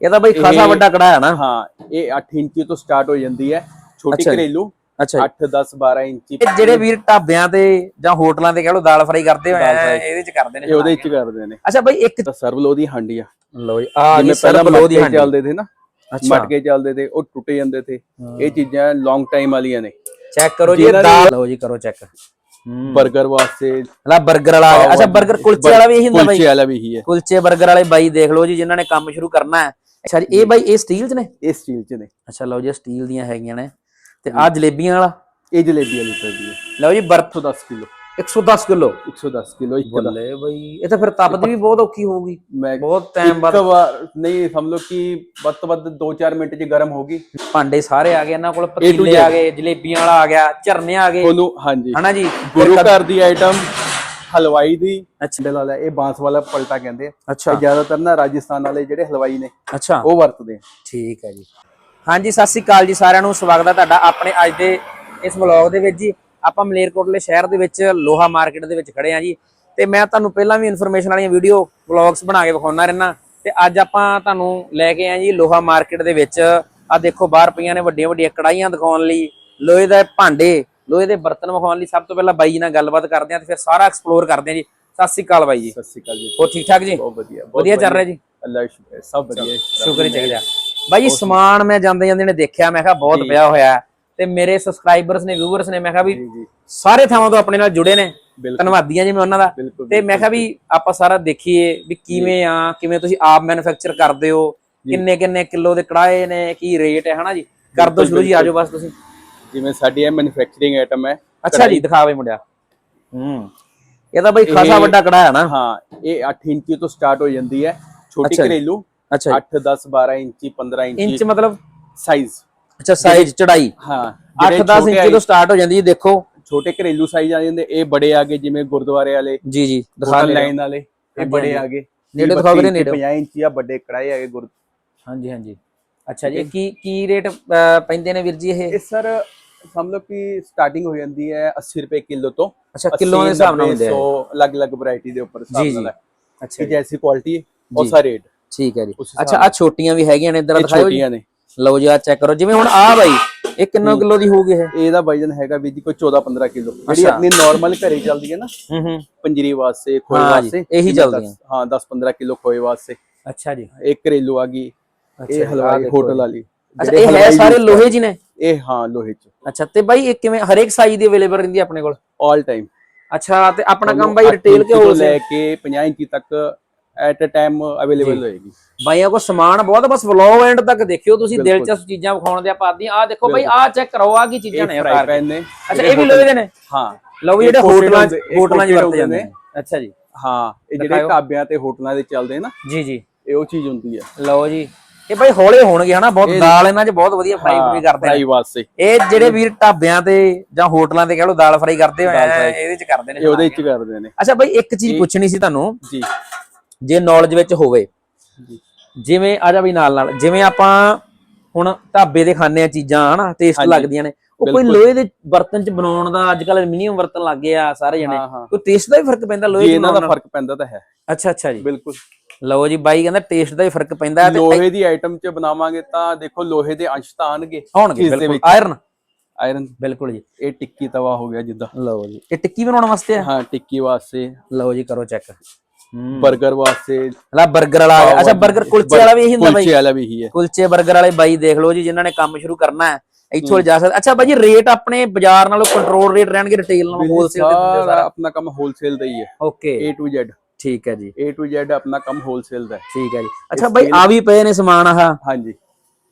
ਇਹ ਤਾਂ ਬਈ ਖਾਸਾ ਵੱਡਾ ਕੜਾ ਹੈ ਨਾ। ਹਾਂ ਇਹ 8 ਇੰਚੀ ਤੋਂ ਸਟਾਰਟ ਹੋ ਜਾਂਦੀ ਹੈ। ਛੋਟੀ ਘਰੇਲੂ ਅੱਛਾ 8 10 12 ਇੰਚੀ ਜਿਹੜੇ ਵੀਰ ਢਾਬਿਆਂ ਤੇ ਜਾਂ ਹੋਟਲਾਂ ਤੇ ਕਹ ਲੋ ਦਾਲ ਫਰਾਈ ਕਰਦੇ ਹੋਏ ਇਹਦੇ ਚ ਕਰਦੇ ਨੇ ਇਹ ਉਹਦੇ ਚ ਕਰਦੇ ਨੇ। ਅੱਛਾ ਬਈ ਇੱਕ ਤਾਂ ਸਰਵਲੋ ਦੀ ਹਾਂਡੀ ਆ। ਲੋ ਜੀ। ਆ ਜਿਵੇਂ ਪਹਿਲਾਂ ਬਲੋ ਦੀ ਹਾਂਡੀ। ਚੱਲਦੇ ਥੇ ਨਾ ਮਟਕੇ ਚੱਲਦੇ ਥੇ ਉਹ ਟੁੱਟ ਜਾਂਦੇ ਥੇ। ਇਹ ਚੀਜ਼ਾਂ ਲੌਂਗ ਟਾਈਮ ਵਾਲੀਆਂ ਨੇ। ਚੈੱਕ ਕਰੋ ਜੀ ਦਾਲ ਲਓ ਜੀ ਕਰੋ ਚੈੱਕ। ਬਰਗਰ ਵਾਸਤੇ ਲਾ 버ਗਰ ਵਾਲਾ ਅੱਛਾ 버ਗਰ ਕੁਲਚੇ ਵਾਲਾ ਵੀ ਇਹੀ ਹੁੰਦਾ ਬਾਈ? ਕੁਲਚੇ ਵਾਲਾ ਵੀ ਇਹੀ ਹੈ। ਕੁਲਚੇ 버ਗਰ ਵਾਲੇ ਬਾਈ ਦੇਖ ਲਓ ਜੀ ਜਿਨ੍ਹਾਂ ਨੇ ਕੰਮ ਸ਼ੁਰੂ ਕਰਨਾ ਹੈ। ਅੱਛਾ ਜੀ ਇਹ ਬਾਈ ਇਹ ਸਟੀਲ ਚ ਨੇ? ਇਹ ਸਟੀਲ ਚ ਨੇ। ਅੱਛਾ ਲਓ ਜੀ ਸਟੀਲ ਦੀਆਂ ਹੈਗੀਆਂ ਨੇ। ਤੇ ਆ ਜਲੇਬੀਆਂ ਵਾਲਾ? ਇਹ ਜਲੇਬੀ ਵਾਲੀ ਪੈਂਦੀ ਹੈ ਲਓ ਜੀ ਬਰਫ 110 ਕਿਲੋ। 110 ਕਿਲੋ? 110 ਕਿਲੋ ਇੱਕ ਦਾ ਬੱਲੇ ਬਈ ਇਹ ਤਾਂ ਫਿਰ ਤਪਦੀ ਵੀ ਬਹੁਤ ਔਖੀ ਹੋਊਗੀ। ਬਹੁਤ ਟਾਈਮ ਬਾਅਦ ਇੱਕ ਵਾਰ ਨਹੀਂ ਸਮਝ ਲਓ ਕਿ ਵੱਧ ਤੋਂ ਵੱਧ 2-4 ਮਿੰਟ ਚ ਗਰਮ ਹੋਗੀ ਭਾਂਡੇ ਸਾਰੇ ਆ ਗਏ ਇਹਨਾਂ ਕੋਲ ਪਤੀਲੇ ਆ ਗਏ ਜਲੇਬੀਆਂ ਵਾਲਾ ਆ ਗਿਆ ਝਰਨੇ ਆ ਗਏ। ਤੁਹਾਨੂੰ ਹਾਂਜੀ। ਹਨਾ ਜੀ? ਗੁਰੂ ਘਰ ਦੀ ਆਈਟਮ ਹਲਵਾਈ ਦੀ ਅੱਛਾ। ਬਿਲ ਵਾਲਾ ਇਹ ਬਾਂਸ ਵਾਲਾ ਪਲਟਾ ਕਹਿੰਦੇ ਆ। ਅੱਛਾ। ਜ਼ਿਆਦਾਤਰ ਨਾ ਰਾਜਸਥਾਨ ਵਾਲੇ ਜਿਹੜੇ ਹਲਵਾਈ ਨੇ ਅੱਛਾ। ਉਹ ਵਰਤਦੇ ਆ। ਠੀਕ ਹੈ ਜੀ। ਹਾਂਜੀ ਸਤਿ ਸ੍ਰੀ ਅਕਾਲ ਜੀ ਸਾਰਿਆਂ ਨੂੰ ਸਵਾਗਤ ਹੈ ਤੁਹਾਡਾ ਆਪਣੇ ਅੱਜ ਦੇ ਇਸ ਵਲੌਗ ਦੇ ਵਿੱਚ ਜੀ। ਆਪਾਂ ਮਲੇਰਕੋਟਲੇ ਸ਼ਹਿਰ ਦੇ ਵਿੱਚ ਲੋਹਾ ਮਾਰਕੀਟ ਦੇ ਵਿੱਚ ਖੜੇ ਆ ਜੀ। ਤੇ ਮੈਂ ਤੁਹਾਨੂੰ ਪਹਿਲਾਂ ਵੀ ਇਨਫੋਰਮੇਸ਼ਨ ਵਾਲੀਆਂ ਵੀਡੀਓ ਵਲੌਗਸ ਬਣਾ ਕੇ ਵਿਖਾਉਣਾ ਰਹਿਣਾ ਤੇ ਅੱਜ ਆਪਾਂ ਤੁਹਾਨੂੰ ਲੈ ਕੇ ਆਏ ਜੀ ਲੋਹਾ ਮਾਰਕੀਟ ਦੇ ਵਿੱਚ। ਆ ਦੇਖੋ ਬਾਹਰ ਪਈਆਂ ਨੇ ਵੱਡੀਆਂ ਵੱਡੀਆਂ ਕੜਾਈਆਂ ਦਿਖਾਉਣ ਲਈ। ਲੋਹੇ ਦੇ ਭਾਂਡੇ ਲੋਹੇ ਦੇ ਬਰਤਨ ਵਿਖਾਉਣ ਲਈ ਸਭ ਤੋਂ ਪਹਿਲਾਂ ਬਾਈ ਜੀ ਨਾਲ ਗੱਲਬਾਤ ਕਰਦੇ ਆ ਤੇ ਫਿਰ ਸਾਰਾ ਐਕਸਪਲੋਰ ਕਰਦੇ ਆ ਜੀ। ਸਤਿ ਸ੍ਰੀ ਅਕਾਲ ਬਾਈ ਜੀ। ਸਤਿ ਸ਼੍ਰੀ ਅਕਾਲ ਜੀ। ਹੋਰ ਠੀਕ ਠਾਕ ਜੀ? ਬਹੁਤ ਵਧੀਆ ਵਧੀਆ ਚੱਲ ਰਿਹਾ ਜੀ? ਅੱਲਾਹ ਸ਼ੁਕਰ ਸਭ ਵਧੀਆ। ਸ਼ੁਕਰ ਹੀ ਚਾਹੀਦਾ ਬਾਈ ਜੀ ਸਮਾਨ ਮੈਂ ਜਾਂਦੇ ਜਾਂਦੇ ਨੇ ਦੇਖਿਆ ਮੈਂ ਕਿਹਾ ਬਹੁਤ ਪਿਆ ਹੋਇਆ ਤੇ ਮੇਰੇ ਸਬਸਕ੍ਰਾਈਬਰਸ ਨੇ ਵਿਊਅਰਸ ਨੇ ਮੈਂ ਕਿਹਾ ਵੀ ਸਾਰੇ ਥਾਵਾਂ ਤੋਂ ਆਪਣੇ ਨਾਲ ਜੁੜੇ ਨੇ। ਧੰਨਵਾਦੀਆਂ ਜੀ ਮੈਂ ਉਹਨਾਂ ਦਾ। ਤੇ ਮੈਂ ਕਿਹਾ ਵੀ ਆਪਾਂ ਸਾਰਾ ਦੇਖੀਏ ਵੀ ਕਿਵੇਂ ਆ ਕਿਵੇਂ ਤੁਸੀਂ ਆਪ ਮੈਨੂਫੈਕਚਰ ਕਰਦੇ ਹੋ ਕਿੰਨੇ ਕਿੰਨੇ ਕਿਲੋ ਦੇ ਕੜਾਏ ਨੇ ਕੀ ਰੇਟ ਹੈ ਹਨਾ ਜੀ? ਕਰ ਦੋ ਸ਼ੁਰੂ ਜੀ ਆਜੋ ਬਸ ਤੁਸੀਂ। ਜਿਵੇਂ ਸਾਡੀ ਇਹ ਮੈਨੂਫੈਕਚਰਿੰਗ ਆਈਟਮ ਹੈ ਅੱਛਾ ਜੀ ਦਿਖਾਵੇ ਮੁੰਡਿਆ। ਹੂੰ। ਇਹ ਤਾਂ ਬਾਈ ਖਾਸਾ ਵੱਡਾ ਕੜਾ ਹੈ ਨਾ। ਹਾਂ ਇਹ 8 ਇੰਚੀ ਤੋਂ ਸਟਾਰਟ ਹੋ ਜਾਂਦੀ ਹੈ। ਛੋਟੀ। ਘਰੇਲੂ ਅੱਛਾ 8 10 12 ਇੰਚੀ 15 ਜੀ ਇੰਚੀ। ਇੰਚ ਮਤਲਬ ਸਾਈਜ਼ ਅੱਛਾ ਸਾਈਜ਼ ਚੜਾਈ। ਹਾਂ 8-10 ਇੰਚ ਤੋਂ ਸਟਾਰਟ ਹੋ ਜਾਂਦੀ ਹੈ ਦੇਖੋ। ਛੋਟੇ ਘਰੇਲੂ ਸਾਈਜ਼ ਆ ਜਾਂਦੇ ਇਹ ਬੜੇ ਆ ਗਏ ਜਿਵੇਂ ਗੁਰਦੁਆਰੇ ਵਾਲੇ ਜੀ ਜੀ ਦਿਖਾ ਲਾਈਨ ਵਾਲੇ ਇਹ ਬੜੇ। ਆ ਗਏ। ਨੇੜੇ ਦਿਖਾਓ ਵੀਰੇ, ਨੇੜੇ। 50 ਇੰਚੀ ਆ ਵੱਡੇ ਕੜਾਏ ਆ ਗਏ ਗੁਰ ਹਾਂਜੀ ਹਾਂਜੀ। ਅੱਛਾ ਜੀ ਕੀ ਕੀ ਰੇਟ ਪੈਂਦੇ ਨੇ ਵੀਰ ਜੀ ਇਹ? ਇਹ ਸਰ ਸਮਝ ਕਿ ਸਟਾਰਟਿੰਗ ਹੋ ਜਾਂਦੀ ਹੈ 80 ਰੁਪਏ ਕਿਲੋ ਤੋਂ ਅੱਛਾ ਕਿਲੋ ਦੇ ਹਿਸਾਬ ਨਾਲ ਹੁੰਦੇ ਆ। 100 ਅਲੱਗ-ਅਲੱਗ ਵੈਰਾਈਟੀ ਦੇ ਉੱਪਰ ਹਿਸਾਬ ਨਾਲ ਹੈ। ਅੱਛਾ ਜੈਸੀ ਕੁਆਲਿਟੀ ਹੈ ਉਸਾ ਰੇਟ ਠੀਕ ਹੈ ਜੀ। ਅੱਛਾ ਆ ਛੋਟੀਆਂ ਵੀ ਹੈਗੀਆਂ ਨੇ ਇਧਰ ਦਿਖਾਓ ਛੋਟੀਆਂ ਨੇ। ਲਓ ਜੀ ਆ ਚੈੱਕ ਕਰੋ। ਜਿਵੇਂ ਹੁਣ ਆ ਬਾਈ ਇਹ ਕਿੰਨੇ ਕਿਲੋ ਦੀ ਹੋਊਗੀ ਇਹ? ਇਹਦਾ ਵਜਨ ਹੈਗਾ ਵੀ ਜੀ ਕੋਈ 14-15 ਕਿਲੋ। ਜਿਹੜੀ। ਆਪਣੀ ਨਾਰਮਲ ਘਰੇ ਚੱਲਦੀ ਹੈ ਨਾ ਹੂੰ ਹੂੰ। ਪੰਜੀਰੀ ਵਾਸਤੇ ਖੋਏ ਵਾਸਤੇ ਇਹੀ ਚੱਲਦੀਆਂ। ਹਾਂ 10-15 ਕਿਲੋ ਖੋਏ ਵਾਸਤੇ। ਅੱਛਾ ਜੀ। ਇੱਕ ਘਰੇਲੂ ਆ ਗਈ ਇਹ ਦੇਖੋ ਹੋਟਲ। ਵਾਲੀ। ਅੱਛਾ ਇਹ ਹੈ ਸਾਰੇ ਲੋਹੇ ਜੀ ਨੇ? ਇਹ ਹਾਂ ਲੋਹੇ ਚ। ਅੱਛਾ ਤੇ ਬਾਈ ਇਹ ਕਿਵੇਂ ਹਰੇਕ ਸਾਈਜ਼ ਦੀ ਅਵੇਲੇਬਲ ਰਹਿੰਦੀ ਹੈ ਆਪਣੇ ਕੋਲ? 올 ਟਾਈਮ ਅੱਛਾ ਤੇ ਆਪਣਾ ਕੰਮ ਬਾਈ ਰਿਟੇਲ ਕੇ ਹੋਲਸੇਲ ਲੈ ਕੇ 50 ਇੰਚੀ ਤੱਕ ਐਟ ਅ ਟਾਈਮ ਅਵੇਲੇਬਲ ਹੋਏਗੀ। ਬਾਈਆਂ ਕੋਲ ਸਮਾਨ ਬਹੁਤ ਆ, ਬਸ ਵਲੌਗ ਐਂਡ ਤੱਕ ਦੇਖਿਓ ਤੁਸੀਂ ਦਿਲਚਸਪ ਚੀਜ਼ਾਂ ਵਿਖਾਉਣ ਦੇ ਆਪਾਂ ਆਦੀਆਂ ਆ ਦੇਖੋ ਬਾਈ ਆ ਚੈੱਕ ਕਰੋ ਆ ਕੀ ਚੀਜ਼ਾਂ ਨੇ ਫਰਾਈ ਕੇ ਪੈਨ ਨੇ। ਅੱਛਾ ਇਹ ਵੀ ਲੋਹੇ ਦੇ ਨੇ? ਹਾਂ। ਲਓ ਜਿਹੜੇ ਹੋਟਲਾਂ ਹੋਟਲਾਂ 'ਚ ਵਰਤੇ ਜਾਂਦੇ ਨੇ। ਅੱਛਾ ਜੀ। ਹਾਂ ਇਹ ਜਿਹੜੇ। ਢਾਬਿਆਂ ਤੇ ਹੋਟਲਾਂ ਦੇ ਚੱਲਦੇ ਨਾ ਜੀ ਜੀ। ਇਹ ਉਹ ਚੀਜ਼ ਹੁੰਦੀ ਹੈ ਲਓ ਜੀ। ਇਹ ਬਾਈ ਹੌਲੇ ਹੋਣਗੇ ਹਨਾ ਬਹੁਤ ਦਾਲ ਇਹਨਾਂ 'ਚ ਬਹੁਤ ਵਧੀਆ ਫਰਾਈ ਫਰਾਈ ਕਰਦੇ ਨੇ। ਫਰਾਈ ਵਾਸਤੇ। ਇਹ ਜਿਹੜੇ ਵੀਰ ਢਾਬਿਆਂ ਤੇ ਜਾਂ ਹੋਟਲਾਂ ਤੇ ਕਹ ਲਓ ਦਾਲ ਫਰਾਈ ਕਰਦੇ ਹੋਏ ਇਹਦੇ 'ਚ ਕਰਦੇ ਨੇ ਇਹ ਉਹਦੇ ਚ ਕਰਦੇ ਨੇ। ਅੱਛਾ ਬਾਈ ਇੱਕ ਚੀਜ਼ ਪੁੱਛਣੀ ਸੀ ਤੁਹਾਨੂੰ। ਜੀ। ਜੇ ਨੌਲੇਜ ਵਿੱਚ ਹੋਵੇ। ਜੀ। ਜਿਵੇਂ ਆ ਜਾ ਬਈ ਨਾਲ ਨਾਲ। ਜਿਵੇਂ ਆਪਾਂ ਹੁਣ ਢਾਬੇ ਦੇ ਖਾਣੇ ਆ ਚੀਜ਼ਾਂ ਹਨਾ ਟੇਸਟ। ਲੱਗਦੀਆਂ ਨੇ। ਉਹ ਕੋਈ। ਲੋਹੇ ਦੇ ਬਰਤਨ 'ਚ ਬਣਾਉਣ ਦਾ ਅੱਜ ਕੱਲ ਐਲੂਮੀਨੀਅਮ ਬਰਤਨ ਲੱਗ ਗਏ ਆ ਸਾਰੇ ਜਣੇ। ਕੋਈ ਟੇਸਟ ਦਾ ਵੀ ਫ਼ਰਕ ਪੈਂਦਾ ਲੋਹੇ 'ਚ ਇਹਨਾਂ ਦਾ ਫ਼ਰਕ ਪੈਂਦਾ ਤਾਂ ਹੈ। ਅੱਛਾ ਅੱਛਾ ਜੀ। ਬਿਲਕੁਲ। ਲਓ ਜੀ ਬਾਈ ਕਹਿੰਦਾ ਟੇਸਟ ਦਾ ਹੀ ਫ਼ਰਕ ਪੈਂਦਾ ਹੈ ਲੋਹੇ ਦੀ ਆਈਟਮ 'ਚ ਬਣਾਵਾਂਗੇ ਤਾਂ ਦੇਖੋ ਲੋਹੇ ਦੇ ਅੰਸ਼ ਤਾਂ ਆਣਗੇ ਹੋਣਗੇ ਬਿਲਕੁਲ। ਆਇਰਨ ਆਇਰਨ ਬਿਲਕੁਲ ਜੀ। ਇਹ ਟਿੱਕੀ ਤਵਾ ਹੋ ਗਿਆ ਜਿੱਦਾਂ। ਲਓ ਜੀ। ਇਹ ਟਿੱਕੀ ਬਣਾਉਣ ਵਾਸਤੇ ਹਾਂ ਟਿੱਕੀ ਵਾਸਤੇ। ਲਓ ਜੀ ਕਰੋ ਚੈੱਕ 버ਗਰ ਵਾਸਤੇ। ਲਾ 버ਗਰ ਵਾਲਾ ਅੱਛਾ 버ਗਰ ਕੁਲਚੇ ਵਾਲਾ ਵੀ ਇਹੀ ਹੁੰਦਾ ਬਾਈ? ਕੁਲਚੇ ਵਾਲਾ ਵੀ ਇਹੀ ਹੈ। ਕੁਲਚੇ 버ਗਰ ਵਾਲੇ ਬਾਈ ਦੇਖ ਲਓ ਜੀ ਜਿਨ੍ਹਾਂ ਨੇ ਕੰਮ ਸ਼ੁਰੂ ਕਰਨਾ ਹੈ। ਇੱਥੋਂ ਜਾ ਸਕਦਾ। ਅੱਛਾ ਬਾਜੀ ਰੇਟ ਆਪਣੇ ਬਾਜ਼ਾਰ ਨਾਲੋਂ ਕੰਟਰੋਲ ਰੇਟ ਰਹਿਣਗੇ ਰਿਟੇਲ ਨਾਲੋਂ ਹੋਲਸੇਲ ਦੇ ਸਾਰਾ ਆਪਣਾ ਕੰਮ ਹੋਲਸੇਲ ਦਾ ਹੀ ਹੈ। ਓਕੇ A to Z ਠੀਕ ਹੈ ਜੀ। A to Z ਆਪਣਾ ਕੰਮ ਹੋਲਸੇਲ ਦਾ ਹੈ। ਠੀਕ ਹੈ ਜੀ। ਅੱਛਾ ਬਾਈ ਆ ਵੀ ਪਏ ਨੇ ਸਮਾਨ ਆਹ? ਹਾਂਜੀ।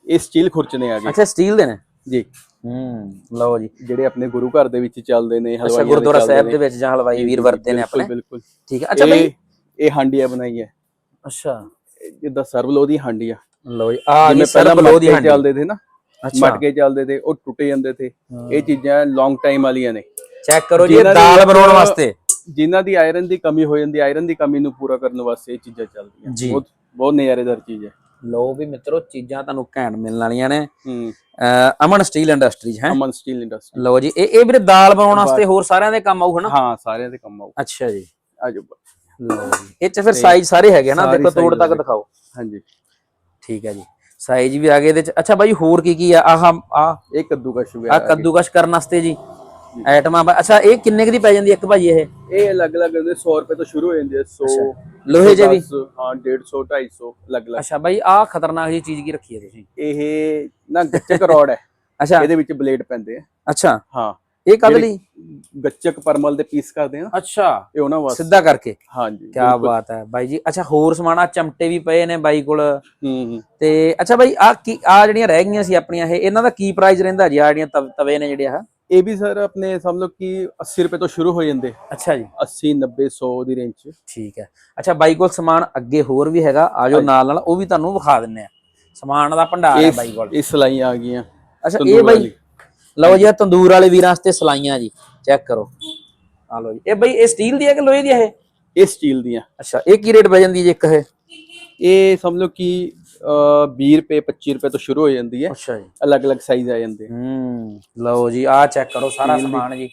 ਇਹ ਸਟੀਲ ਖੁਰਚਨੇ ਆ ਗਏ। ਅੱਛਾ ਸਟੀਲ ਦੇ ਨੇ? ਜੀ। ਹੂੰ ਲਓ ਜੀ। ਜਿਹੜੇ ਆਪਣੇ ਗੁਰੂ ਘਰ ਦੇ ਵਿੱਚ ਚੱਲਦੇ ਨੇ ਅੱਛਾ ਹਲਵਾਈਆਂ ਦੇ ਗੁਰਦੁਆਰਾ ਸਾਹਿਬ। ਦੇ ਵਿੱਚ ਜਾਂ ਹਲਵਾਈ ਵੀਰ ਵਰਤੇ ਨੇ ਆਪਣੇ? ਬਿਲਕੁਲ। ਠੀਕ ਹੈ। ਅੱਛਾ ਬਾਈ। ਇਹ ਹਾਂਡੀਆਂ ਬਣਾਈ ਹੈ। ਅੱਛਾ। ਜਿੱਦਾਂ ਸਰਵਲੋ ਦੀ ਹਾਂਡੀ ਆ ਲਓ ਜੀ ਆ ਜਿਵੇਂ ਪਹਿਲਾਂ ਸਰਬ ਲੋ ਦੀ ਹਾਂਡੀ। ਚੱਲਦੇ ਥੇ ਨਾ ਅੱਛਾ। ਮਟਕੇ ਚੱਲਦੇ ਥੇ ਉਹ ਟੁੱਟੇ ਜਾਂਦੇ ਥੇ ਇਹ ਚੀਜ਼ਾਂ ਲੌਂਗ ਟਾਈਮ ਵਾਲੀਆਂ ਨੇ। ਚੈੱਕ ਕਰੋ ਜੀ ਦਾਲ ਬਣਾਉਣ ਵਾਸਤੇ। ਜਿਨ੍ਹਾਂ ਦੀ ਆਇਰਨ ਦੀ ਕਮੀ ਹੋ ਜਾਂਦੀ ਆਇਰਨ ਦੀ ਕਮੀ ਨੂੰ ਪੂਰਾ ਕਰਨ ਵਾਸਤੇ ਇਹ ਚੀਜ਼ਾਂ ਚੱਲਦੀਆਂ। ਜੀ। ਬਹੁਤ ਬਹੁਤ ਨਜ਼ਾਰੇਦਾਰ ਚੀਜ਼ ਹੈ। ਲਓ ਵੀ ਮਿੱਤਰੋ ਚੀਜ਼ਾਂ ਤੁਹਾਨੂੰ ਘੈਂਟ ਮਿਲਣ ਵਾਲੀਆਂ ਨੇ। ਹੂੰ। ਅਹ ਅਮਨ ਸਟੀਲ ਇੰਡਸਟਰੀਜ਼ ਹੈ? Aman steel industry. ਲਓ ਜੀ ਇਹ ਇਹ ਵੀਰੇ ਦਾਲ ਬਣਾਉਣ ਵਾਸਤੇ ਹੋਰ ਸਾਰਿਆਂ ਦੇ ਕੰਮ ਆਊ ਹਨਾ ਹਾਂ ਸਾਰਿਆਂ ਦੇ ਕੰਮ ਆਉ ਅੱਛਾ ਜੀ। ਆਜੋ ਜੀ ਇਹ ਚ ਫਿਰ ਸਾਈਜ਼ ਸਾਰੇ ਹੈਗੇ ਨਾ? ਸਾਰੇ ਦੇਖੋ ਤੋੜ size ਤੱਕ ਹੈਗੇ। ਦਿਖਾਓ। ਹਾਂਜੀ। ਠੀਕ ਹੈ ਜੀ। ਸਾਈਜ਼ ਵੀ ਆ ਗਏ ਇਹਦੇ ਚ। ਅੱਛਾ ਬਾਈ ਹੋਰ ਕੀ ਕੀ ਆ? ਆਹ ਆ ਇਹ ਕੱਦੂਕਸ਼ ਆ ਵਗੈਰਾ ਕੱਦੂਕਸ਼ ਕਰਨ ਵਾਸਤੇ ਜੀ। ਆਈਟਮਾਂ ਅੱਛਾ ਇਹ ਕਿੰਨੇ ਕੁ ਦੀ ਪੈ ਜਾਂਦੀ ਹੈ ਇੱਕ ਭਾਜੀ ਇਹ? ਇਹ ਅਲੱਗ-ਅਲੱਗ ਹੁੰਦੇ 100 ਰੁਪਏ ਤੋਂ ਸ਼ੁਰੂ ਹੋ ਜਾਂਦੇ ਆ 100 ਲੋਹੇ ਜੇ ਵੀ 110, ਹਾਂ 150 250 ਅਲੱਗ-ਅਲੱਗ। ਅੱਛਾ ਬਾਈ ਆ ਖਤਰਨਾਕ ਜੀ ਚੀਜ਼ ਕੀ ਰੱਖੀ ਹੈ ਤੁਸੀਂ? ਇਹ ਨਾ ਗੱਚਕ ਰੋਡ ਹੈ। ਅੱਛਾ। ਇਹਦੇ ਵਿੱਚ ਬਲੇਡ ਪੈਂਦੇ ਆ। ਅੱਛਾ। ਹਾਂ। ਇਹ ਕਦ ਲਈ? ਗੱਚਕ ਪਰਮਲ ਦੇ ਪੀਸ ਕਰਦੇ ਆ ਅੱਛਾ। ਇਹ ਉਹਨਾਂ ਵਾਸਤੇ। ਸਿੱਧਾ ਕਰਕੇ? ਹਾਂਜੀ। ਕੀ ਬਾਤ ਹੈ ਬਾਈ ਜੀ। ਅੱਛਾ ਹੋਰ ਸਮਾਨ ਆ ਚਮਟੇ ਵੀ ਪਏ ਨੇ ਬਾਈ ਕੋਲ। ਹੂੰ ਹੂੰ। ਤੇ ਅੱਛਾ ਬਾਈ ਆ ਕੀ ਆ ਜਿਹੜੀਆਂ ਰਹਿ ਗਈਆਂ ਸੀ ਆਪਣੀਆਂ ਇਹ ਇਹਨਾਂ ਦਾ ਕੀ ਪ੍ਰਾਈਸ ਰਹਿੰਦਾ ਜੀ? ਆ ਜਿਹੜੀਆਂ ਤਵੇ ਨੇ ਜਿਹੜੇ ਆ ਇਹ ਵੀ ਸਰ ਆਪਣੇ ਸਮਝ ਲਓ ਕਿ 80 ਰੁਪਏ ਤੋਂ ਸ਼ੁਰੂ ਹੋ ਜਾਂਦੇ। ਅੱਛਾ ਜੀ। 80 90 100 ਦੀ ਰੇਂਜ ਚ ਠੀਕ ਹੈ। ਅੱਛਾ ਬਾਈ ਕੋਲ ਸਮਾਨ ਅੱਗੇ ਹੋਰ ਵੀ ਹੈਗਾ ਆਜੋ ਨਾਲ ਨਾਲ ਉਹ ਵੀ ਤੁਹਾਨੂੰ ਵਿਖਾ ਦਿੰਨੇ ਆ ਸਮਾਨ ਦਾ ਭੰਡਾਰ ਹੈ ਬਾਈ ਕੋਲ। ਇਹ ਸਲਾਈਆਂ ਆ ਗਈਆਂ। ਅੱਛਾ ਇਹ ਬਾਈ। ਲਓ ਜੀ ਤੰਦੂਰ ਵਾਲੇ ਵੀਰਾਂ ਵਾਸਤੇ ਸਲਾਈਆਂ ਜੀ। ਚੈੱਕ ਕਰੋ। ਆ ਲਓ ਜੀ। ਇਹ ਬਾਈ ਇਹ ਸਟੀਲ ਦੀ ਹੈ ਕਿ ਲੋਹੇ ਦੀ ਹੈ ਇਹ? ਇਹ ਸਟੀਲ ਦੀਆਂ। ਅੱਛਾ ਇਹ ਕੀ ਰੇਟ ਪੈ ਜਾਂਦੀ ਜੀ ਇੱਕ ਇਹ? ਇਹ ਸਮਝ ਲਓ ਕਿ 20 ਰੁਪਏ 25 ਰੁਪਏ ਤੋਂ ਸ਼ੁਰੂ ਹੋ ਜਾਂਦੀ ਹੈ। ਅੱਛਾ ਜੀ। ਅਲੱਗ-ਅਲੱਗ ਸਾਈਜ਼ ਆ ਜਾਂਦੇ ਆ। ਹੂੰ ਲਓ ਜੀ ਆਹ ਚੈੱਕ ਕਰੋ ਸਾਰਾ ਸਮਾਨ ਜੀ।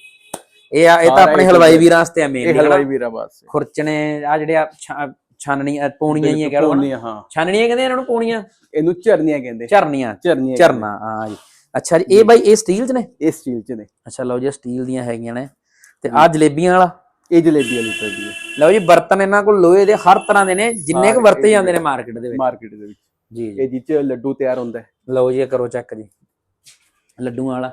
ਇਹ ਆ ਇਹ ਤਾਂ ਆਪਣੇ ਇਹ ਹਲਵਾਈ ਵੀਰਾਂ ਵਾਸਤੇ ਆ ਇਹ ਮੇਨ ਹਲਵਾਈ ਵੀਰਾਂ ਵਾਸਤੇ। ਖੁਰਚਣੇ ਆ ਜਿਹੜੇ ਆ ਛਾ- ਛਾਨਣੀਆਂ ਪੌਣੀਆਂ ਹੀ ਕਹਿ ਲਓ ਹਾਂ। ਛਾਨਣੀਆਂ ਕਹਿੰਦੇ ਇਹਨਾਂ ਨੂੰ ਪੌਣੀਆਂ? ਇਹਨੂੰ ਝਰਨੀਆਂ ਕਹਿੰਦੇ। ਝਰਨੀਆਂ। ਝਰਨੀਆਂ ਝਰਨਾ ਹਾਂ ਜੀ। ਅੱਛਾ ਜੀ ਇਹ ਬਾਈ ਇਹ ਸਟੀਲ ਚ ਨੇ? ਇਹ ਸਟੀਲ ਚ ਨੇ। ਅੱਛਾ ਲਓ ਜੀ ਸਟੀਲ ਦੀਆਂ ਹੈਗੀਆਂ ਨੇ। ਤੇ ਆ ਜਲੇਬੀਆਂ ਵਾਲਾ? ਇਹ ਜਲੇਬੀ ਵਾਲੀ ਪੈਦੀ ਹੈ ਲਓ ਜੀ ਬਰਤਨ ਇਹਨਾਂ ਕੋਲ ਲੋਹੇ ਦੇ ਹਰ ਤਰ੍ਹਾਂ ਦੇ ਨੇ ਜਿੰਨੇ ਕੁ ਵਰਤੇ ਜਾਂਦੇ ਨੇ ਮਾਰਕੀਟ ਦੇ ਵਿੱਚ। ਮਾਰਕੀਟ ਦੇ ਵਿੱਚ। ਜੀ ਜੀ। ਇਹ ਜਿਹ ਚ ਲੱਡੂ ਤਿਆਰ ਹੁੰਦਾ ਹੈ। ਲਓ ਜੀ ਇਹ ਕਰੋ ਚੈੱਕ ਜੀ। ਲੱਡੂਆਂ ਵਾਲਾ।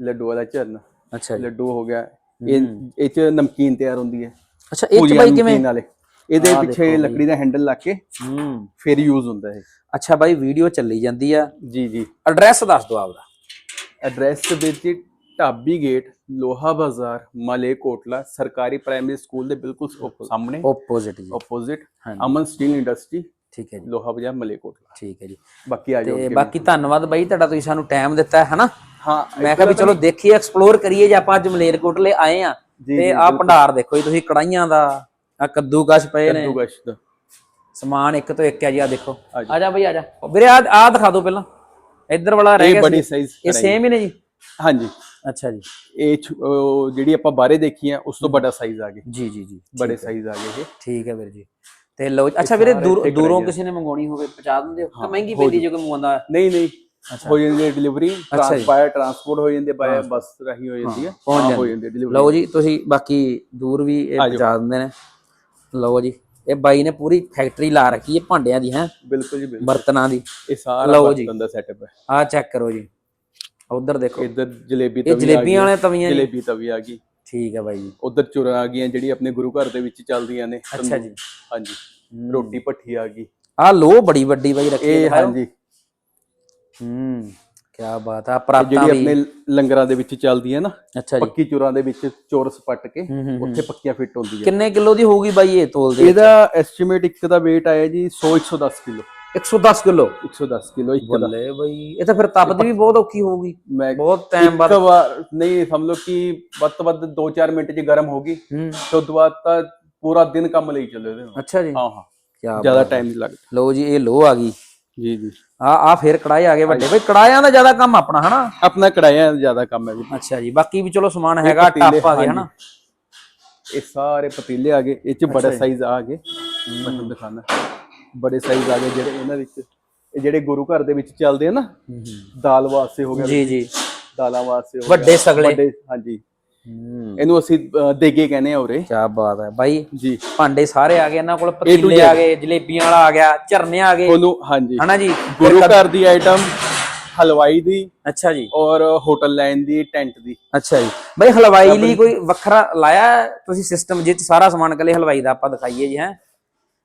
ਲੱਡੂ ਵਾਲਾ ਝਰਨਾ। ਅੱਛਾ ਜੀ। ਲੱਡੂ ਹੋ ਗਿਆ। ਇਹ ਇਹ ਚ ਨਮਕੀਨ ਤਿਆਰ ਹੁੰਦੀ ਹੈ। ਅੱਛਾ ਇਹ ਚ ਬਾਈ ਕਿਵੇਂ? ਨਮਕੀਨ ਵਾਲੇ। ਇਹਦੇ ਪਿੱਛੇ। ਲੱਕੜੀ ਦਾ ਹੈਂਡਲ ਲਾ ਕੇ ਹੂੰ। ਫਿਰ ਯੂਜ਼ ਹੁੰਦਾ ਹੈ ਅੱਛਾ ਬਾਈ ਵੀਡੀਓ ਚੱਲੀ ਜਾਂਦੀ ਆ। ਜੀ ਜੀ। ਐਡਰੈਸ ਦੱਸ ਦਿਓ ਆਪਦਾ। ਐਡਰੈਸ ਵਿੱਚ ਢਾਬੀ ਗੇਟ ਲੋਹਾ ਬਾਜ਼ਾਰ ਮਲੇ ਕੋਟਲਾ ਸਰਕਾਰੀ ਪ੍ਰਾਇਮਰੀ ਸਕੂਲ ਦੇ ਬਿਲਕੁਲ ਸਾਹਮਣੇ। ਜੀ। ਆਪੋਜ਼ਿਟ ਹਾਂਜੀ। ਅਮਨ ਸਟੀਲ ਇੰਡਸਟਰੀ ਠੀਕ ਹੈ ਜੀ। ਲੋਹਾ ਬਾਜ਼ਾਰ ਮਲੇ ਕੋਟਲਾ। ਠੀਕ ਹੈ ਜੀ। ਬਾਕੀ ਆ ਜਾਓ ਤੇ ਬਾਕੀ ਧੰਨਵਾਦ ਬਾਈ ਤੁਹਾਡਾ ਤੁਸੀਂ ਸਾਨੂੰ ਟਾਈਮ ਦਿੱਤਾ ਹੈ ਹਨਾ? ਹਾਂ ਮੈਂ ਕਿਹਾ ਵੀ ਚਲੋ ਦੇਖੀਏ ਐਕਸਪਲੋਰ ਕਰੀਏ ਜੇ ਆਪਾਂ ਅੱਜ ਮਲੇਰਕੋਟਲੇ ਆਏ ਆ ਤੇ ਆਹ ਭੰਡਾਰ ਦੇਖੋ ਜੀ ਤੁਸੀਂ ਕੜਾਈਆਂ ਦਾ ਆ ਕੱਦੂਕਸ਼ ਪਏ ਨੇ। ਕੱਦੂ ਗਸ਼ਤ ਸਮਾਨ ਇੱਕ ਤੋਂ ਇੱਕ ਹੈ ਜੀ ਆ ਦੇਖੋ। ਆ। ਆ ਜਾ ਬਈ ਆ ਜਾ। ਵੀਰੇ ਆ ਆ ਦਿਖਾ ਦਿਓ ਪਹਿਲਾਂ। ਇੱਧਰ ਵਾਲਾ ਰਹਿ ਇਹ ਗਿਆ ਬੜੀ ਸੀ। ਸਾਈਜ਼ ਇਹ ਸੇਮ ਹੀ। ਨੇ ਜੀ? ਹਾਂਜੀ। ਅੱਛਾ ਜੀ। ਇਹ ਜਿਹੜੀ ਆਪਾਂ ਬਾਹਰੇ ਦੇਖੀ ਆ ਉਸ ਤੋਂ ਵੱਡਾ ਸਾਈਜ਼ ਆ ਗਏ ਜੀ ਜੀ ਜੀ। ਬੜੇ ਸਾਈਜ਼ ਆ ਗਏ ਇਹ। ਠੀਕ ਹੈ ਵੀਰ ਜੀ। ਤੇ ਲਓ ਅੱਛਾ ਵੀਰੇ ਦੂਰ। ਕਿਸੇ ਨੇ ਮੰਗਵਾਉਣੀ ਹੋਵੇ ਪਹੁੰਚਾ ਦਿੰਦੇ ਹੋ? ਹਾਂ, ਮਹਿੰਗੀ ਪੈਂਦੀ ਜੇ। ਕੋਈ ਮੰਗਵਾਉਂਦਾ। ਨਹੀਂ ਨਹੀਂ। ਹੋ ਜਾਂਦੀ ਹੈ ਡਿਲੀਵਰੀ। ਬਾਇਰ ਟਰਾਂਸਪੋਰਟ ਹੋ ਜਾਂਦੀ ਹੈ ਬਾਇਰ ਬੱਸ ਰਾਹੀਂ ਹੋ ਜਾਂਦੀ ਹੈ। ਹਾਂ, ਜਾਂਦੀ ਹੋ। ਡਿਲੀਵਰੀ ਲਓ ਜੀ ਤੁਸੀਂ ਬਾਕੀ ਦੂਰ ਵੀ ਇਹ। ਪਹੁੰਚਾ ਦਿੰਦੇ ਨੇ। ਲਓ ਜੀ ਇਹ ਬਾਈ ਨੇ ਪੂਰੀ ਫੈਕਟਰੀ ਲਾ ਰੱਖੀ ਹੈ ਭਾਂਡਿਆਂ ਦੀ ਹੈ? ਬਿਲਕੁਲ ਜੀ ਬਿਲਕੁਲ। ਬਰਤਨਾਂ ਦੀ। ਇਹ ਸਾਰਾ। ਬਰਤਨ ਦਾ ਸੈਟਅਪ ਹੈ। ਆਹ ਚੈੱਕ ਕਰੋ ਜੀ। ਉਧਰ ਦੇਖੋ। ਇੱਧਰ ਜਲੇਬੀ ਤਵੀ ਆ ਜਲੇਬੀਆਂ ਗਈ ਵਾਲੇ ਤਵੀਆਂ ਜਲੇਬੀ ਤਵੀ ਆ ਗਈ। ਠੀਕ ਹੈ ਬਾਈ ਜੀ। ਉਧਰ ਚੁਰਾ ਆ ਗਈਆਂ ਜਿਹੜੀ ਆਪਣੇ ਗੁਰੂ ਘਰ ਦੇ ਵਿੱਚ ਚੱਲਦੀਆਂ ਨੇ। ਅੱਛਾ ਜੀ। ਹਾਂਜੀ ਰੋਟੀ ਭੱਠੀ ਆ ਗਈ। ਆਹ ਲੋ ਬੜੀ ਵੱਡੀ ਬਾਈ ਰੱਖੀ ਹੈ ਹਾਂਜੀ। ਹੂੰ ਕੀ ਬਾਤ ਆ ਪਰਾਤਾਂ ਜਿਹੜੀ ਆਪਣੇ ਲੰਗਰਾਂ ਦੇ ਵਿੱਚ ਚੱਲਦੀ ਹੈ ਨਾ ਪੱਕੀ ਚੁਰਾਂ ਦੇ ਵਿੱਚ ਚੋਰਸ ਪੱਟ ਕੇ। ਉੱਥੇ ਪੱਕੀਆਂ ਫਿੱਟ ਹੁੰਦੀਆਂ ਕਿੰਨੇ ਕਿਲੋ ਦੀ ਹੋਊਗੀ ਬਾਈ ਇਹ ਤੋਲਦੇ ਇਹਦਾ ਐਸਟੀਮੇਟ ਇੱਕ ਦਾ weight ਆਇਆ ਜੀ 100 110 ਕਿਲੋ। 110 ਕਿਲੋ। 110 ਕਿਲੋ ਇੱਕ ਦਾ। ਬੱਲੇ ਬਾਈ ਇਹ ਤਾਂ ਫਿਰ ਤਪਦੀ ਵੀ ਬਹੁਤ ਔਖੀ ਹੋਊਗੀ। ਮੈਂ ਬਹੁਤ ਟਾਈਮ ਬਾਅਦ ਇੱਕ ਵਾਰ ਨਹੀਂ ਸਮਝ ਕਿ ਵੱਧ ਤੋਂ ਵੱਧ 2-4 ਮਿੰਟ 'ਚ ਗਰਮ ਹੋਗੀ ਹੂੰ। ਤੇ ਤੋਂ ਬਾਅਦ ਤਾਂ ਪੂਰਾ ਦਿਨ ਕੰਮ ਲਈ ਚੱਲੇ ਨਾਲ ਅੱਛਾ ਜੀ। ਹਾਂ ਹਾਂ। ਕੀ ਜ਼ਿਆਦਾ ਟਾਈਮ ਨਹੀਂ ਲੱਗਦਾ। ਲਓ ਜੀ ਇਹ ਲੋ ਆ ਗਈ। ਜੀ ਜੀ। ਆ ਆ ਫਿਰ ਕੜਾਏ ਆ ਗਏ ਵੱਡੇ। ਬਈ ਕੜਾਇਆਂ ਦਾ ਜ਼ਿਆਦਾ ਕੰਮ ਆਪਣਾ ਹਨਾ? ਆਪਣਾ ਕੜਾਈਆਂ ਦਾ ਜ਼ਿਆਦਾ ਕੰਮ ਹੈ ਜੀ। ਅੱਛਾ ਜੀ ਬਾਕੀ ਵੀ ਚਲੋ ਸਮਾਨ ਹੈਗਾ ਟੱਪ ਆ ਗਏ। ਹਨਾ? ਇਹ ਸਾਰੇ ਪਤੀਲੇ ਆ ਗਏ ਇਹ 'ਚ ਬੜਾ ਸਾਈਜ਼ ਆ ਗਏ। ਮੈਂ ਤੁਹਾਨੂੰ ਦਿਖਾਣਾ ਬੜੇ ਸਾਈਜ਼ ਆ ਗਏ ਜਿਹੜੇ ਇਹਨਾਂ ਵਿੱਚ। ਇਹ ਜਿਹੜੇ ਗੁਰੂ ਘਰ ਦੇ ਵਿੱਚ ਚੱਲਦੇ ਆ ਨਾ ਦਾਲ ਵਾਸਤੇ ਹੋ ਗਿਆ ਜੀ ਜੀ। ਦਾਲਾਂ ਵਾਸਤੇ ਹੋ ਵੱਡੇ ਸਗਲੇ। ਵੱਡੇ ਹਾਂਜੀ। ਇਹਨੂੰ ਅਸੀਂ ਦੇਗੇ ਕਹਿੰਦੇ ਆ ਉਰੇ। ਕੀ ਬਾਤ ਹੈ ਬਾਈ। ਜੀ। ਭਾਂਡੇ ਸਾਰੇ ਆ ਗਏ ਇਹਨਾਂ ਕੋਲ ਪਤੀਲੇ ਆ ਗਏ ਜਲੇਬੀਆਂ ਵਾਲਾ ਆ ਗਿਆ ਝਰਨੇ ਆ ਗਏ। ਤੁਹਾਨੂੰ ਹਾਂਜੀ। ਹਨਾ ਜੀ? ਗੁਰੂ ਘਰ ਦੀ ਆਈਟਮ ਹਲਵਾਈ ਦੀ ਅੱਛਾ ਜੀ। ਔਰ ਹੋਟਲ ਲਾਈਨ ਦੀ ਟੈਂਟ ਦੀ। ਅੱਛਾ ਜੀ। ਬਈ ਹਲਵਾਈ ਲਈ ਕੋਈ ਵੱਖਰਾ ਲਾਇਆ ਤੁਸੀਂ ਸਿਸਟਮ ਜਿਹ 'ਚ ਸਾਰਾ ਸਮਾਨ ਕੱਲੇ ਹਲਵਾਈ ਦਾ ਆਪਾਂ ਦਿਖਾਈਏ ਜੀ ਹੈ?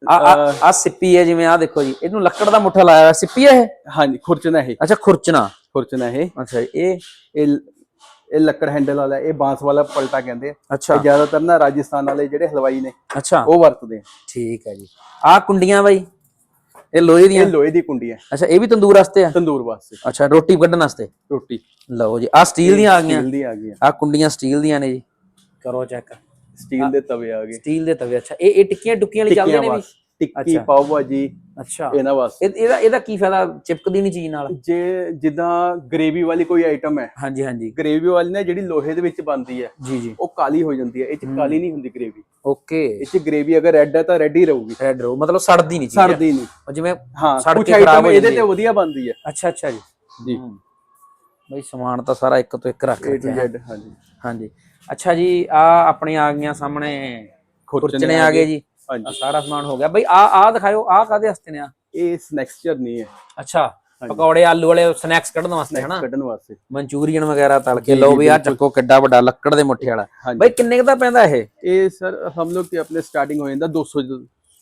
ਆ ਆ ਸਿੱਪੀ ਹੈ ਜਿਵੇਂ ਆ ਦੇਖੋ ਜੀ। ਇਹਨੂੰ ਲੱਕੜ ਦਾ ਮੁੱਠਾ ਲਾਇਆ ਹੋਇਆ। ਸਿੱਪੀ ਹੈ ਇਹ? ਹਾਂਜੀ ਖੁਰਚਣਾ ਇਹ। ਅੱਛਾ ਖੁਰਚਣਾ। ਖੁਰਚਣਾ ਇਹ। ਅੱਛਾ ਜੀ, ਇਹ? ਇਹ ਇਹ ਲੱਕੜ ਹੈਂਡਲ ਵਾਲਾ ਇਹ ਬਾਂਸ ਵਾਲਾ ਪਲਟਾ ਕਹਿੰਦੇ ਆ। ਅੱਛਾ। ਇਹ ਜ਼ਿਆਦਾਤਰ ਨਾ ਰਾਜਸਥਾਨ ਵਾਲੇ ਜਿਹੜੇ ਹਲਵਾਈ ਨੇ ਅੱਛਾ। ਉਹ ਵਰਤਦੇ ਆ। ਠੀਕ ਹੈ ਜੀ। ਆ ਕੁੰਡੀਆਂ ਬਾਈ? ਇਹ ਲੋਹੇ ਦੀਆਂ? ਇਹ ਲੋਹੇ ਦੀ ਕੁੰਡੀ ਹੈ। ਅੱਛਾ ਇਹ ਵੀ ਤੰਦੂਰ ਵਾਸਤੇ ਆ? ਤੰਦੂਰ ਵਾਸਤੇ। ਅੱਛਾ ਰੋਟੀ ਕੱਢਣ ਵਾਸਤੇ? ਰੋਟੀ। ਲਓ ਜੀ ਆ ਸਟੀਲ ਦੀਆਂ ਆ ਗਈਆਂ। ਸਟੀਲ ਦੀ ਆ ਗਈਆਂ। ਆ ਕੁੰਡੀਆਂ ਸਟੀਲ ਦੀਆਂ ਨੇ ਜੀ। ਕਰੋ ਚੈੱਕ ਸਟੀਲ ਦੇ ਤਵੇ ਆ ਗਏ। ਸਟੀਲ ਦੇ ਤਵੇ ਅੱਛਾ। ਇਹ ਇਹ ਟਿੱਕੀਆਂ ਟੁੱਕੀਆਂ ਵਾਲੀ ਚੱਲਦੇ ਨੇ ਵੀ? ਟਿੱਕੀ। ਪਾਓ ਭਾਜੀ। ਅੱਛਾ। ਇਹਨਾਂ ਵਾਸਤੇ। ਇਹ- ਇਹਦਾ ਇਹਦਾ ਕੀ ਫਾਇਦਾ ਚਿਪਕਦੀ ਨਹੀਂ ਚੀਜ਼ ਨਾਲ? ਜੇ ਜਿੱਦਾਂ ਗ੍ਰੇਵੀ ਵਾਲੀ ਕੋਈ ਆਈਟਮ ਹੈ ਹਾਂਜੀ ਹਾਂਜੀ। ਗ੍ਰੇਵੀ ਵਾਲੀ ਨਾ ਜਿਹੜੀ ਲੋਹੇ ਦੇ ਵਿੱਚ ਬਣਦੀ ਹੈ ਜੀ ਜੀ। ਉਹ ਕਾਲੀ ਹੋ ਜਾਂਦੀ ਹੈ। ਇਹ ਚ ਕਾਲੀ ਨਹੀਂ ਹੁੰਦੀ ਗ੍ਰੇਵੀ ਓਕੇ। ਇਹ ਚ ਗ੍ਰੇਵੀ ਅਗਰ ਰੈੱਡ ਹੈ ਤਾਂ ਰੈੱਡ ਹੀ ਰਹੂਗੀ। ਰੈਡ ਰੋ ਮਤਲਬ ਸੜਦੀ ਨਹੀਂ ਚੀਜ਼। ਸਰਦੀ ਨਹੀਂ ਜਿਵੇਂ ਹਾਂ ਸੜ ਕੇ ਖਰਾਬ ਆਈਟਮ ਹੋ ਇਹਦੇ ਜਾਂਦੀ ਤੇ ਹੈ। ਵਧੀਆ ਬਣਦੀ ਹੈ। ਅੱਛਾ ਅੱਛਾ ਜੀ। ਜੀ। ਹੂੰ। ਬਈ ਸਮਾਨ ਤਾਂ ਸਾਰਾ ਇੱਕ ਤੋਂ ਇੱਕ ਰੱਖ A to ਰੱਖਿਆ ਹੈ। Z ਹਾਂਜੀ। ਹਾਂਜੀ। ਅੱਛਾ ਜੀ ਆ ਆਪਣੀ ਆ ਗਈਆਂ ਸਾਹਮਣੇ। ਖੁਰਚਣੇ ਆ ਗਏ। ਜੀ। ਹਾਂਜੀ। ਸਾਰਾ ਸਮਾਨ ਹੋ ਗਿਆ। ਬਈ ਆ ਆ ਦਿਖਾਇਓ ਆ ਕਾਦੇ ਵਾਸਤੇ ਨੇ ਆ? ਇਹ ਸਨੈਕਸ ਚਰਨੀ ਹੈ। ਅੱਛਾ ਪਕੌੜੇ ਆਲੂ ਵਾਲੇ ਸਨੈਕਸ ਕੱਢਣ ਵਾਸਤੇ ਹਨਾ? ਕੱਢਣ ਵਾਸਤੇ। ਮਨਚੂਰੀਅਨ ਵਗੈਰਾ ਤਲ ਕੇ ਲਓ ਵੀ ਆ ਚੱਕੋ ਕਿੱਡਾ ਵੱਡਾ ਲੱਕੜ ਦੇ ਮੁੱਠੇ ਵਾਲਾ। ਹਾਂਜੀ। ਬਈ ਕਿੰਨੇ ਕੁ ਦਾ ਪੈਂਦਾ ਇਹ? ਇਹ ਸਰ ਹਮ ਲੋਗ ਕੇ ਆਪਣੇ ਸਟਾਰਟਿੰਗ ਹੋ ਜਾਂਦਾ 200 ਤੋਂ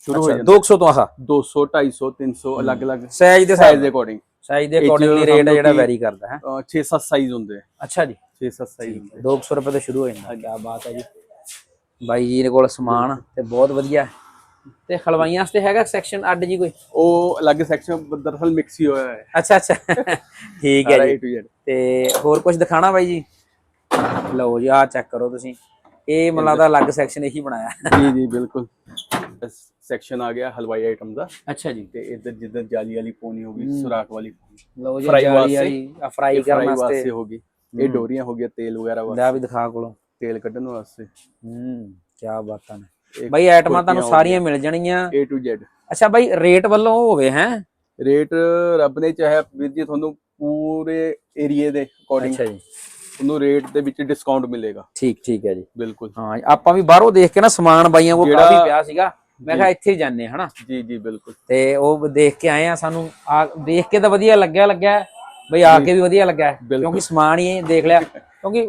ਸ਼ੁਰੂ ਹੋ ਅੱਛਾ ਜਾਂਦਾ। 200 ਤੋਂ ਆਹ? 200 250 300 ਅਲੱਗ-ਅਲੱਗ। ਸਾਈਜ਼ ਦੇ ਸਾਈਜ਼ ਦੇ ਅਕੋਰਡਿੰਗ ਸਾਈਜ਼ ਦੇ ਅਕੋਰਡਿੰਗਲੀ ਰੇਟ ਜਿਹੜਾ ਵੈਰੀ ਕਰਦਾ ਹੈ? 6-7 ਸਾਈਜ਼ ਹੁੰਦੇ ਆ। ਅੱਛਾ ਜੀ। 6-7 ਸਾਈਜ਼ ਹੁੰਦੇ 200 ਰੁਪਏ ਤੋਂ ਸ਼ੁਰੂ ਹੋ ਜਾਂਦਾ। ਕੀ ਬਾਤ ਹੈ ਜੀ। ਬਾਈ ਜੀ ਦੇ ਕੋਲ ਸਮਾਨ ਤੇ ਬਹੁਤ ਵਧੀਆ। ਤੇ ਹਲਵਾਈਆਂ ਵਾਸਤੇ ਹੈਗਾ ਸੈਕਸ਼ਨ ਅੱਡ ਜੀ ਕੋਈ? ਉਹ ਅਲੱਗ ਸੈਕਸ਼ਨ ਦਰਅਸਲ ਮਿਕਸ ਹੀ ਹੋਇਆ ਹੈ। ਅੱਛਾ ਅੱਛਾ। ਠੀਕ ਹੈ ਜੀ। ਤੇ ਹੋਰ ਕੁਝ ਦਿਖਾਣਾ ਬਾਈ ਜੀ? ਲਓ ਜੀ ਆਹ ਚੈੱਕ ਕਰੋ ਤੁਸੀਂ। ਇਹ ਮੈਨੂੰ ਲੱਗਦਾ ਅਲੱਗ ਸੈਕਸ਼ਨ ਇਹੀ ਬਣਾਇਆ। ਜੀ ਜੀ ਬਿਲਕੁਲ। ਸੈਕਸ਼ਨ ਆ ਗਿਆ ਹਲਵਾਈ ਆਈਟਮ ਦਾ। ਅੱਛਾ ਜੀ। ਤੇ ਇੱਧਰ ਜਿੱਧਰ ਜਾਲੀ ਵਾਲੀ ਪੋਨੀ ਹੋ ਗਈ ਸੁਰਾਖ ਵਾਲੀ ਪੋਨੀ ਲਓ ਜੀ ਵਾਸਤੇ। ਵਾਲੀ ਆ ਫਰਾਈ ਕਰਨ ਫਰਾਈ ਵਾਸਤੇ। ਹੋ ਗਈ। ਇਹ ਡੋਰੀਆਂ ਹੋ ਗਈਆਂ ਤੇਲ ਵਗੈਰਾ ਵਾਸਤੇ ਲੈ ਵੀ ਦਿਖਾ ਕੋਲੋਂ। ਤੇਲ ਕੱਢਣ ਵਾਸਤੇ। ਹੂੰ ਕੀ ਬਾਤਾਂ ਨੇ। ਬਾਈ ਆਈਟਮਾਂ ਤੁਹਾਨੂੰ ਸਾਰੀਆਂ ਮਿਲ ਜਾਣਗੀਆਂ। A to Z ਅੱਛਾ ਬਾਈ ਰੇਟ ਵੱਲੋਂ ਹੋਵੇ ਹੈ? ਰੇਟ ਰੱਬ ਨੇ ਚਾਹਿਆ ਵੀਰ ਜੀ ਤੁਹਾਨੂੰ ਪੂਰੇ ਏਰੀਏ ਦੇ ਅਕੋਰਡਿੰਗ ਅੱਛਾ ਜੀ। ਤੁਹਾਨੂੰ ਰੇਟ ਦੇ ਵਿੱਚ ਡਿਸਕਾਊਂਟ ਮਿਲੇਗਾ। ਠੀਕ ਠੀਕ ਹੈ ਜੀ। ਬਿਲਕੁਲ। ਹਾਂ ਆਪਾਂ ਵੀ ਬਾਹਰੋਂ ਦੇਖ ਕੇ ਨਾ ਸਮਾਨ ਬਾਈਆਂ ਕੋਲ ਕਾਫੀ ਪਿਆ ਸੀਗਾ। ਮੈਂ ਕਿਹਾ ਇੱਥੇ ਹੀ ਹਾਂ, ਹਨਾ? ਜੀ ਜੀ ਬਿਲਕੁਲ। ਤੇ ਉਹ ਦੇਖ ਕੇ ਆਏ ਆ ਸਾਨੂੰ। ਆ ਦੇਖ ਕੇ ਤਾਂ ਵਧੀਆ ਲੱਗਿਆ ਲੱਗਿਆ। ਬਈ ਆ ਕੇ ਵੀ ਵਧੀਆ ਲੱਗਾ। ਕਿਉਂਕਿ ਸਮਾਨ ਹੀ ਦੇਖ ਲਿਆ। ਕਿਉਂਕਿ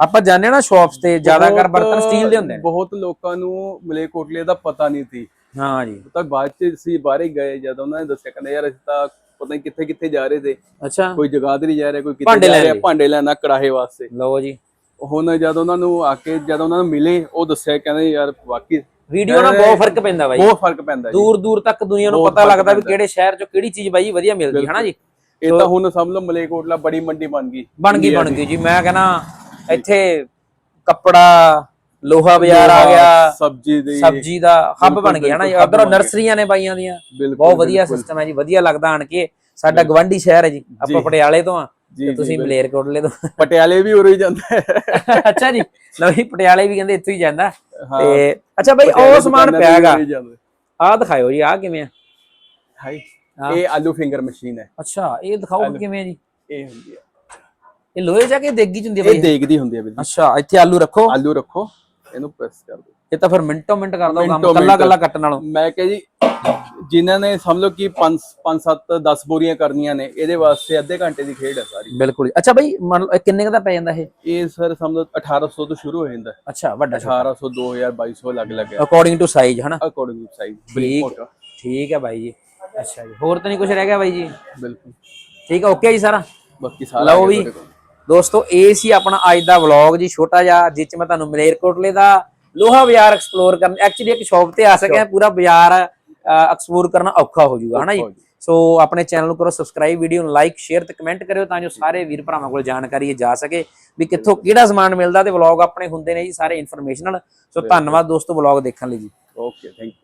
ਆਪਾਂ ਹਾਂ ਨਾ ਸ਼ਾਪਸ ਤੇ ਜ਼ਿਆਦਾਤਰ ਬਰਤਨ ਸਟੀਲ ਦੇ ਹੁੰਦੇ ਨੇ। ਬਹੁਤ ਲੋਕਾਂ ਨੂੰ ਮਲੇਕੋਟਲੇ ਦਾ ਪਤਾ ਨਹੀਂ ਸੀ। ਹਾਂ ਜੀ। ਤਾਂ ਬਾਅਦ ਚ ਅਸੀਂ ਬਾਹਰੇ ਗਏ ਜਦ ਉਹਨਾਂ ਨੇ ਦੱਸਿਆ ਕਹਿੰਦੇ ਯਾਰ ਅਸੀਂ ਤਾਂ ਪਤਾ ਨਹੀਂ ਕਿੱਥੇ ਕਿੱਥੇ ਜਾ ਰਹੇ ਤੇ ਅੱਛਾ। ਕੋਈ ਜਗਾਦਰੀ ਜਾ ਰਿਹਾ ਕੋਈ ਕਿੱਥੇ ਜਾ ਰਿਹਾ। ਭਾਂਡੇ ਲੈਣਾ ਕੜਾਹੇ ਵਾਸਤੇ। ਲਓ ਜੀ। ਹੁਣ ਜਦ ਉਹਨਾਂ ਨੂੰ ਆ ਕੇ ਜਦ ਉਹਨਾਂ ਨੂੰ ਮਿਲੇ ਉਹ ਦੱਸਿਆ ਕਹਿੰਦੇ ਯਾਰ ਵਾਕਈ ਵੀਡੀਓ ਨਾਲ ਬਹੁਤ ਫ਼ਰਕ ਪੈਂਦਾ ਬਾਈ। ਬਹੁਤ ਫ਼ਰਕ ਪੈਂਦਾ ਜੀ। ਦੂਰ ਦੂਰ ਤੱਕ ਦੁਨੀਆ ਨੂੰ ਪਤਾ ਲੱਗਦਾ ਵੀ। ਕਿਹੜੇ ਸ਼ਹਿਰ ਚੋਂ ਕਿਹੜੀ ਚੀਜ਼ ਬਾਈ ਵਧੀਆ ਮਿਲਦੀ ਹੈ ਹਨਾ ਜੀ? ਇਹ ਤਾਂ ਹੁਣ ਸਮਝ ਲਓ ਮਲੇਕੋਟਲਾ ਬੜੀ ਮੰਡੀ ਬਣ ਗਈ। ਬਣ ਗਈ ਬਣ ਗਈ ਜੀ। ਮੈਂ ਕਹਿੰਦਾ ਇੱਥੇ ਕੱਪੜਾ ਲੋਹਾ ਬਾਜ਼ਾਰ ਆ ਗਿਆ। ਸਬਜ਼ੀ ਦੀ ਸਬਜ਼ੀ ਦਾ ਹੱਬ ਬਣ ਗਿਆ ਨਾ ਉਧਰ। ਨਰਸਰੀਆਂ ਨੇ ਬਾਈਆਂ ਦੀਆਂ। ਬਹੁਤ ਵਧੀਆ ਸਿਸਟਮ ਹੈ ਜੀ। ਵਧੀਆ ਲੱਗਦਾ ਆਣ ਕੇ। ਸਾਡਾ ਗਵੰਡੀ ਸ਼ਹਿਰ ਹੈ ਜੀ ਆਪਾਂ ਪਟਿਆਲੇ ਤੋਂ ਆ। ਜੀ, ਤੁਸੀਂ ਮਲੇਰਕੋਟਲੇ ਤੋਂ ਪਟਿਆਲੇ ਵੀ ਉਰੇ ਹੀ ਜਾਂਦਾ ਹੈ। ਅੱਛਾ ਜੀ ਲਓ ਜੀ ਪਟਿਆਲੇ ਵੀ ਕਹਿੰਦੇ ਇੱਥੋਂ ਹੀ ਜਾਂਦਾ। ਤੇ ਅੱਛਾ ਬਾਈ ਉਹ ਸਮਾਨ ਦੁਕਾਨਾਂ ਪਿਆ ਤੇ ਵੀ ਹੈਗਾ। ਉਰੇ ਹੀ ਜਾਂਦਾ। ਆਹ ਦਿਖਾਇਓ ਜੀ ਆਹ ਕਿਵੇਂ ਆ? ਹਾਈ। ਇਹ ਆਲੂ ਫਿੰਗਰ ਮਸ਼ੀਨ ਹੈ। ਅੱਛਾ ਇਹ ਦਿਖਾਓ ਕਿਵੇਂ ਆ ਜੀ? ਇਹ ਹੁੰਦੀ ਹੈ। ਇਹ ਲੋਹੇ ਜਾ ਕੇ ਦੇਗੀ ਚ ਹੁੰਦੀ ਹੈ ਇਹ ਬਾਈ? ਦੇਖਦੀ ਹੁੰਦੀ ਹੈ ਜੀ। ਅੱਛਾ ਇੱਥੇ ਆਲੂ ਰੱਖੋ। ਆਲੂ ਰੱਖੋ ਇਹਨੂੰ ਪ੍ਰੈਸ ਕਰ ਦਿਓ। ਇਹ ਤਾਂ ਫਿਰ ਮਿੰਟੋ ਮਿੰਟ ਕਰਦਾ ਉਹ ਕੰਮ ਕੱਲਾ। ਕੱਲਾ ਕੱਟਣ ਨਾਲੋਂ। ਮੈਂ ਕਿਹਾ ਜੀ ਜਿਨ੍ਹਾਂ ਨੇ ਸਮਝ ਲਓ ਕਿ 5 5 7 10 ਬੋਰੀਆਂ ਕਰਨੀਆਂ ਨੇ ਇਹਦੇ ਵਾਸਤੇ ਅੱਧੇ ਘੰਟੇ ਦੀ ਖੇਡ ਹੈ ਸਾਰੀ। ਬਿਲਕੁਲ। ਅੱਛਾ ਬਾਈ ਮੰਨ ਲਓ ਇਹ ਕਿੰਨੇ ਕੁ ਦਾ ਪੈ ਜਾਂਦਾ ਇਹ? ਇਹ ਸਰ ਸਮਝ ਲਓ 1800 ਤੋਂ ਸ਼ੁਰੂ ਹੋ ਜਾਂਦਾ। ਹੈ। ਅੱਛਾ ਵੱਡਾ 1800 2000 2200 ਅਲੱਗ ਅਲੱਗ ਹੈ ਅਕੋਰਡਿੰਗ ਟੂ ਸਾਈਜ਼ ਹਨਾ? ਅਕੋਰਡਿੰਗ ਸਾਈਜ਼ ਠੀਕ ਠੀਕ ਹੈ ਬਾਈ ਜੀ। ਅੱਛਾ ਜੀ ਹੋਰ ਤਾਂ ਨਹੀਂ ਕੁਝ ਰਹਿ ਗਿਆ ਬਾਈ ਜੀ? ਬਿਲਕੁਲ। ਠੀਕ ਹੈ ਓਕੇ ਜੀ ਸਾਰਾ? ਬਾਕੀ ਸਾਰਾ ਲਓ ਵੀ। ਦੋਸਤੋ ਇਹ ਸੀ ਆਪਣਾ ਅੱਜ ਦਾ ਵਲੌਗ ਜੀ ਛੋਟਾ ਜਿਹਾ ਜਿਸ ਚ ਮੈਂ ਤੁਹਾਨੂੰ ਮਲੇਰਕੋਟਲੇ ਦਾ ਲੋਹਾ ਬਾਜ਼ਾਰ ਐਕਸਪਲੋਰ ਕਰਨ ਐਕਚੁਅਲੀ ਇੱਕ ਸ਼ਾਪ ਤੇ ਆ ਸਕਿਆ ਪੂਰਾ ਬਾਜ਼ਾਰ ਐਕਸਪਲੋਰ ਕਰਨਾ ਔਖਾ ਹੋ ਜਾਊਗਾ ਹਨਾ ਜੀ। ਸੋ ਆਪਣੇ ਚੈਨਲ ਨੂੰ ਕਰੋ ਸਬਸਕ੍ਰਾਈਬ ਵੀਡੀਓ ਨੂੰ ਲਾਈਕ ਸ਼ੇਅਰ ਤੇ ਕਮੈਂਟ ਕਰਿਓ ਤਾਂ ਜੋ ਸਾਰੇ ਵੀਰ ਭਰਾਵਾਂ ਕੋਲ ਜਾਣਕਾਰੀ ਇਹ ਜਾ ਸਕੇ ਵੀ ਕਿੱਥੋਂ ਕਿਹੜਾ ਸਮਾਨ ਮਿਲਦਾ ਤੇ ਵਲੌਗ ਆਪਣੇ ਹੁੰਦੇ ਨੇ ਜੀ ਸਾਰੇ ਇਨਫੋਰਮੇਸ਼ਨਲ ਸੋ ਧੰਨਵਾਦ ਦੋਸਤੋ ਵਲੌਗ ਦੇਖਣ ਲਈ ਜੀ। Okay thank you